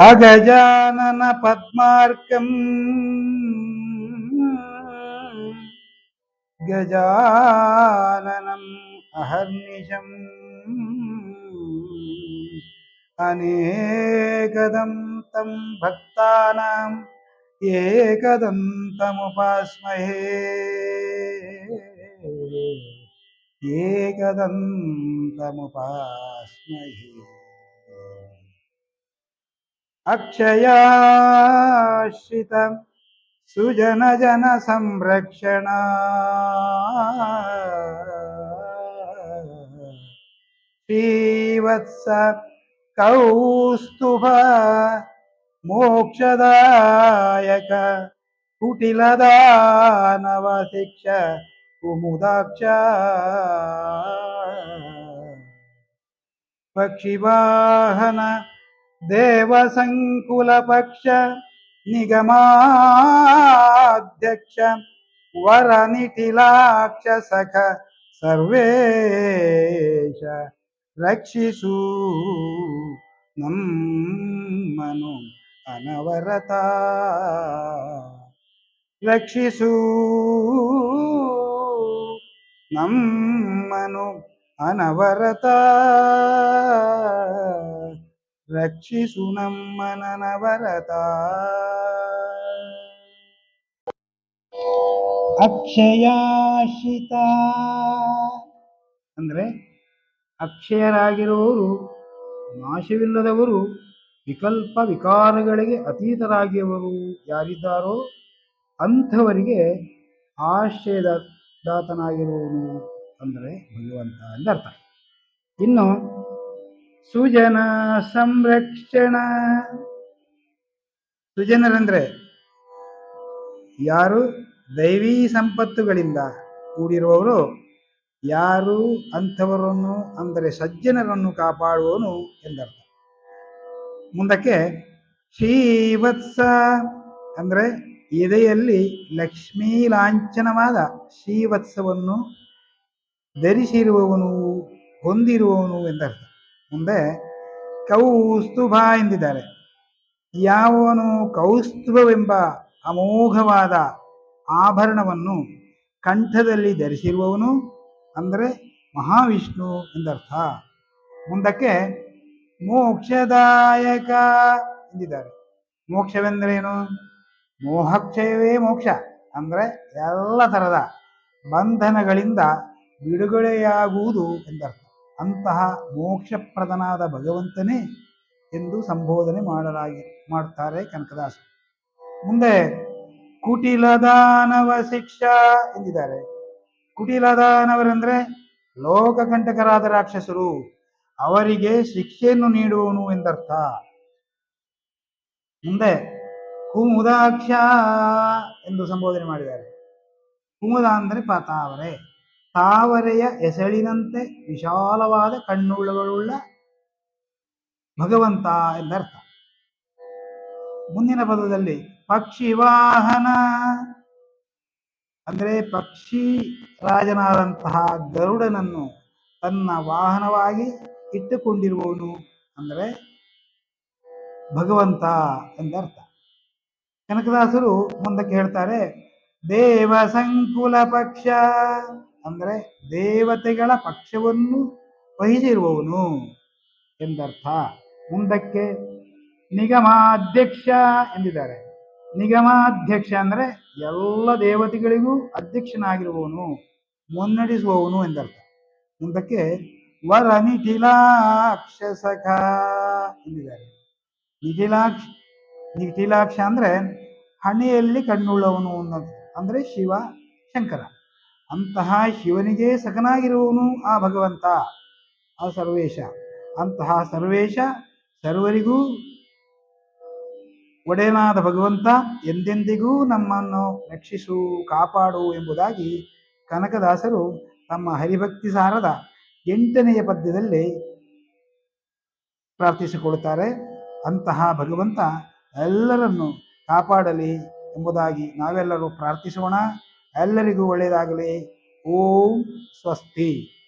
अगजानन पद्मार्कम्। गजाननम् अहर्निशम्। अनेकदं तं भक्तानाम् एकदन्तमुपास्महे एकदन्तमुपास्महे अक्षयाश्रित सुजन जन संरक्षण। श्रीवत्स कौस्तुभ मोक्षदायक कुटिलदानवशिक्ष कुमुदाक्ष पक्षिवाहन దేవసంకులపక్ష నిగమాధ్యక్ష వరనిటిలాక్ష సఖ సర్వేష రక్షిషు నమ్మను అనవరత. రక్షిషు నమ్మను అనవరత. ರಕ್ಷಿಸು ನಮ್ಮನವರತ ಅಕ್ಷಯಾಶ್ರಿತ ಅಂದ್ರೆ ಅಕ್ಷಯರಾಗಿರುವವರು, ನಾಶವಿಲ್ಲದವರು, ವಿಕಲ್ಪ ವಿಕಾರಗಳಿಗೆ ಅತೀತರಾಗಿಯವರು ಯಾರಿದ್ದಾರೋ ಅಂಥವರಿಗೆ ಆಶ್ರಯದ ದಾತನಾಗಿರುವವನು ಅಂದರೆ ಭಗವಂತ ಎಂದರ್ಥ ಇನ್ನು ಸುಜನ ಸಂರಕ್ಷಣ. ಸುಜನರಂದ್ರೆ ಯಾರು ದೈವೀ ಸಂಪತ್ತುಗಳಿಂದ ಕೂಡಿರುವವರು, ಯಾರು ಅಂಥವರನ್ನು ಅಂದರೆ ಸಜ್ಜನರನ್ನು ಕಾಪಾಡುವನು ಎಂದರ್ಥ. ಮುಂದಕ್ಕೆ ಶ್ರೀವತ್ಸ ಅಂದರೆ ಎದೆಯಲ್ಲಿ ಲಕ್ಷ್ಮೀ ಲಾಂಛನವಾದ ಶ್ರೀವತ್ಸವನ್ನು ಧರಿಸಿರುವವನು, ಹೊಂದಿರುವವನು ಎಂದರ್ಥ. ಮುಂದೆ ಕೌಸ್ತುಭ ಎಂದಿದ್ದಾರೆ. ಯಾವನು ಕೌಸ್ತುಭವೆಂಬ ಅಮೋಘವಾದ ಆಭರಣವನ್ನು ಕಂಠದಲ್ಲಿ ಧರಿಸಿರುವವನು ಅಂದರೆ ಮಹಾವಿಷ್ಣು ಎಂದರ್ಥ. ಮುಂದಕ್ಕೆ ಮೋಕ್ಷದಾಯಕ ಎಂದಿದ್ದಾರೆ. ಮೋಕ್ಷವೆಂದರೇನು? ಮೋಹಕ್ಷಯವೇ ಮೋಕ್ಷ. ಅಂದರೆ ಎಲ್ಲ ಥರದ ಬಂಧನಗಳಿಂದ ಬಿಡುಗಡೆಯಾಗುವುದು ಎಂದರ್ಥ. ಅಂತಹ ಮೋಕ್ಷಪ್ರದನಾದ ಭಗವಂತನೇ ಎಂದು ಸಂಬೋಧನೆ ಮಾಡಲಾಗಿ, ಮಾಡ್ತಾರೆ ಕನಕದಾಸ. ಮುಂದೆ ಕುಟಿಲದಾನವ ಶಿಕ್ಷಾ ಎಂದಿದ್ದಾರೆ. ಕುಟಿಲದಾನವರೆಂದ್ರೆ ಲೋಕಕಂಟಕರಾದ ರಾಕ್ಷಸರು, ಅವರಿಗೆ ಶಿಕ್ಷೆಯನ್ನು ನೀಡುವನು ಎಂದರ್ಥ. ಮುಂದೆ ಕುಮುದಾಕ್ಷ ಎಂದು ಸಂಬೋಧನೆ ಮಾಡಿದ್ದಾರೆ. ಕುಮುದ ಅಂದರೆ ತಾವರೆ ತಾವರೆಯ ಎಸಳಿನಂತೆ ವಿಶಾಲವಾದ ಕಣ್ಣುಳ್ಳಗಳುಳ್ಳ ಭಗವಂತ ಎಂದರ್ಥ. ಮುಂದಿನ ಪದದಲ್ಲಿ ಪಕ್ಷಿ ವಾಹನ. ಅಂದರೆ ಪಕ್ಷಿ ರಾಜನಾದಂತಹ ಗರುಡನನ್ನು ತನ್ನ ವಾಹನವಾಗಿ ಇಟ್ಟುಕೊಂಡಿರುವವನು ಅಂದರೆ ಭಗವಂತ ಎಂದರ್ಥ. ಕನಕದಾಸರು ಮುಂದಕ್ಕೆ ಹೇಳ್ತಾರೆ ದೇವ ಸಂಕುಲ ಪಕ್ಷ. ಅಂದರೆ ದೇವತೆಗಳ ಪಕ್ಷವನ್ನು ವಹಿಸಿರುವವನು ಎಂದರ್ಥ. ಮುಂದಕ್ಕೆ ನಿಗಮಾಧ್ಯಕ್ಷ ಎಂದಿದ್ದಾರೆ. ನಿಗಮಾಧ್ಯಕ್ಷ ಅಂದರೆ ಎಲ್ಲ ದೇವತೆಗಳಿಗೂ ಅಧ್ಯಕ್ಷನಾಗಿರುವವನು, ಮುನ್ನಡೆಸುವವನು ಎಂದರ್ಥ. ಮುಂದಕ್ಕೆ ವರ ನಿಖಿಲಾಕ್ಷ ಸಖ ಎಂದಿದ್ದಾರೆ. ನಿಖಿಲಾಕ್ಷ ನಿಖಿಲಾಕ್ಷ ಅಂದ್ರೆ ಹಣೆಯಲ್ಲಿ ಕಣ್ಣುಳ್ಳವನು ಅನ್ನೋದು. ಅಂದ್ರೆ ಶಿವ ಶಂಕರ. ಅಂತಹ ಶಿವನಿಗೆ ಸಖನಾಗಿರುವವನು ಆ ಭಗವಂತ, ಆ ಸರ್ವೇಶ. ಅಂತಹ ಸರ್ವೇಶ ಸರ್ವರಿಗೂ ಒಡೆಯನಾದ ಭಗವಂತ ಎಂದೆಂದಿಗೂ ನಮ್ಮನ್ನು ರಕ್ಷಿಸು, ಕಾಪಾಡು ಎಂಬುದಾಗಿ ಕನಕದಾಸರು ತಮ್ಮ ಹರಿಭಕ್ತಿ ಸಾರದ ಎಂಟನೆಯ ಪದ್ಯದಲ್ಲಿ ಪ್ರಾರ್ಥಿಸಿಕೊಳ್ಳುತ್ತಾರೆ. ಅಂತಹ ಭಗವಂತ ಎಲ್ಲರನ್ನು ಕಾಪಾಡಲಿ ಎಂಬುದಾಗಿ ನಾವೆಲ್ಲರೂ ಪ್ರಾರ್ಥಿಸೋಣ. ಎಲ್ಲರಿಗೂ ಒಳ್ಳೆಯದಾಗಲಿ. ಓಂ ಸ್ವಸ್ತಿ.